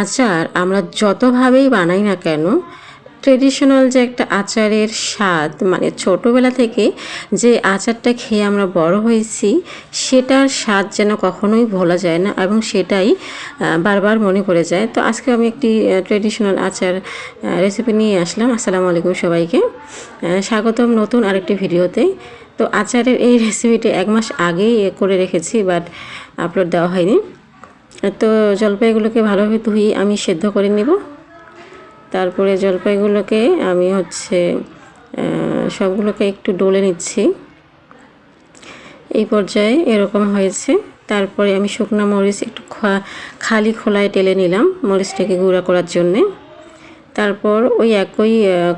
আচার আমরা যতভাবেই বানাই না কেন ট্রেডিশনাল যে একটা আচারের স্বাদ মানে ছোটোবেলা থেকে যে আচারটা খেয়ে আমরা বড় হয়েছি, সেটার স্বাদ যেন কখনোই ভোলা যায় না এবং সেটাই বারবার মনে পড়ে যায়। তো আজকে আমি একটি ট্রেডিশনাল আচার রেসিপি নিয়ে আসলাম। আসসালামু আলাইকুম সবাইকে। স্বাগতম নতুন আরেকটি ভিডিওতে। তো আচারের এই রেসিপিটি এক মাস আগেই করে রেখেছি বাট আপলোড দেওয়া হয়নি। তো জলপাইগুলোকে ভালোভাবে ধুয়ে আমি সেদ্ধ করে নেব। তারপরে জলপাইগুলোকে আমি হচ্ছে সবগুলোকে একটু ডলে নিচ্ছি। এই পর্যায়ে এরকম হয়েছে। তারপরে আমি শুকনো মরিচ একটু খালি খোলায় টেলে নিলাম মরিচটাকে গুঁড়া করার জন্যে। তারপর ওই একই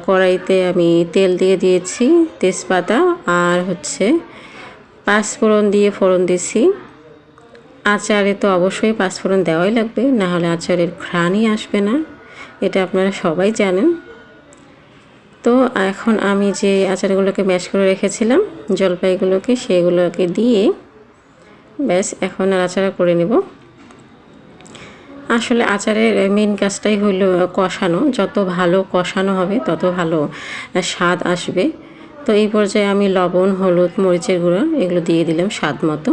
কড়াইতে আমি তেল দিয়ে দিয়েছি, তেজপাতা আর হচ্ছে পাঁচফোড়ন দিয়ে ফোড়ন দিছি আচারে তো অবশ্যই পাঁচফোড়ন দেওয়াই লাগবে, না হলে আচারের ঘ্রাণই আসবে না, এটা আপনারা সবাই জানেন। তো এখন আমি যে আচারগুলোকে ম্যাশ করে রেখেছিলাম, জলপাইগুলোকে সেগুলোকে দিয়ে ব্যাস এখন আর আচারা করে নেব। আসলে আচারের মেন কাজটাই হলো কষানো, যত ভালো কষানো হবে তত ভালো স্বাদ আসবে। তো এই পর্যায়ে আমি লবণ, হলুদ, মরিচের গুঁড়ো এগুলো দিয়ে দিলাম স্বাদ মতো।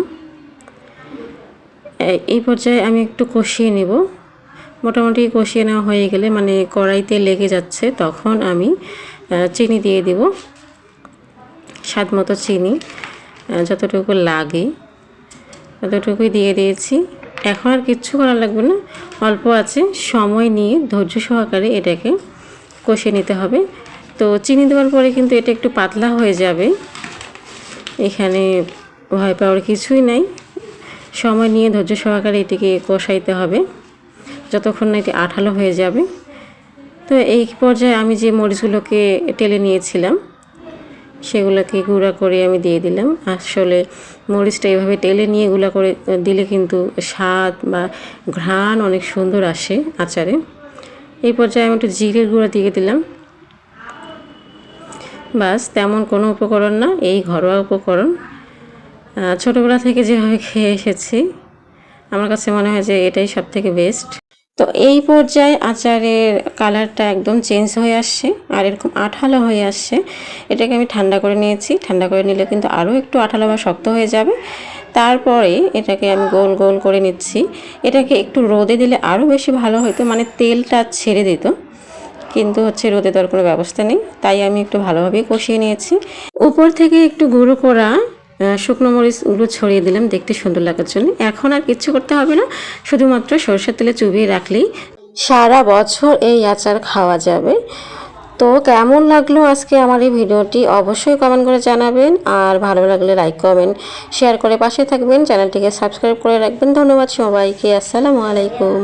এই পর্যায়ে আমি একটু কষিয়ে নেব। মোটামুটি কষিয়ে নেওয়া হয়ে গেলে মানে কড়াইতে লেগে যাচ্ছে, তখন আমি চিনি দিয়ে দিব। স্বাদ মতো চিনি যতটুকু লাগে, ততটুকুই দিয়ে দিয়েছি। এখন আর কিচ্ছু করা লাগবে না। অল্প আছে, সময় নিয়ে ধৈর্য সহকারে এটাকে কষিয়ে নিতে হবে। তো চিনি দেওয়ার পরে কিন্তু এটা একটু পাতলা হয়ে যাবে। এখানে ভয় পাওয়ার কিছুই নাই। সময় নিয়ে ধৈর্য সহকারে এটিকে কষাইতে হবে। যতক্ষণ না এটি আঠালো হয়ে যাবে। তো এই পর্যায়ে আমি যে মরিচগুলোকে টেলে নিয়েছিলাম, সেগুলোকে গুঁড়া করে আমি দিয়ে দিলাম। আসলে মরিচটা এইভাবে টেলে নিয়ে গুঁড়া করে, দিলে কিন্তু স্বাদ বা ঘ্রাণ অনেক সুন্দর আসে আচারে। এই পর্যায়ে আমি একটু জিরের গুঁড়া দিয়ে দিলাম। বাস, তেমন কোনো উপকরণ না, এই ঘরোয়া উপকরণ। ছোটোবেলা থেকে যেভাবে খেয়ে এসেছি, আমার কাছে মনে হয় যে এটাই সব থেকে বেস্ট তো এই পর্যায়ে আচারের কালারটা একদম চেঞ্জ হয়ে আসছে, আর এরকম আঠালো হয়ে আসছে। এটাকে আমি ঠান্ডা করে নিয়েছি, ঠান্ডা করে নিলে কিন্তু আরও একটু আঠালো বা শক্ত হয়ে যাবে। তারপরে এটাকে আমি গোল গোল করে নিচ্ছি। এটাকে একটু রোদে দিলে আরও বেশি ভালো হতো মানে তেলটা ছেড়ে দিত। কিন্তু হচ্ছে রোদে দেওয়ার কোনো ব্যবস্থা নেই, তাই আমি একটু ভালোভাবেই কষিয়ে নিয়েছি। উপর থেকে একটু গুঁড়ো করা শুকনো মরিচগুলো ছড়িয়ে দিলাম, দেখতে সুন্দর লাগার জন্য। এখন আর কিচ্ছু করতে হবে না, শুধুমাত্র সরষের তেলে চুবিয়ে রাখলেই সারা বছর এই আচার খাওয়া যাবে। তো কেমন লাগল আজকে আমার এই ভিডিওটি অবশ্যই কমেন্ট করে জানাবেন, আর ভালো লাগলে লাইক কমেন্ট শেয়ার করে পাশে থাকবেন। চ্যানেলটিকে সাবস্ক্রাইব করে রাখবেন। ধন্যবাদ সবাইকে, আসসালামু আলাইকুম।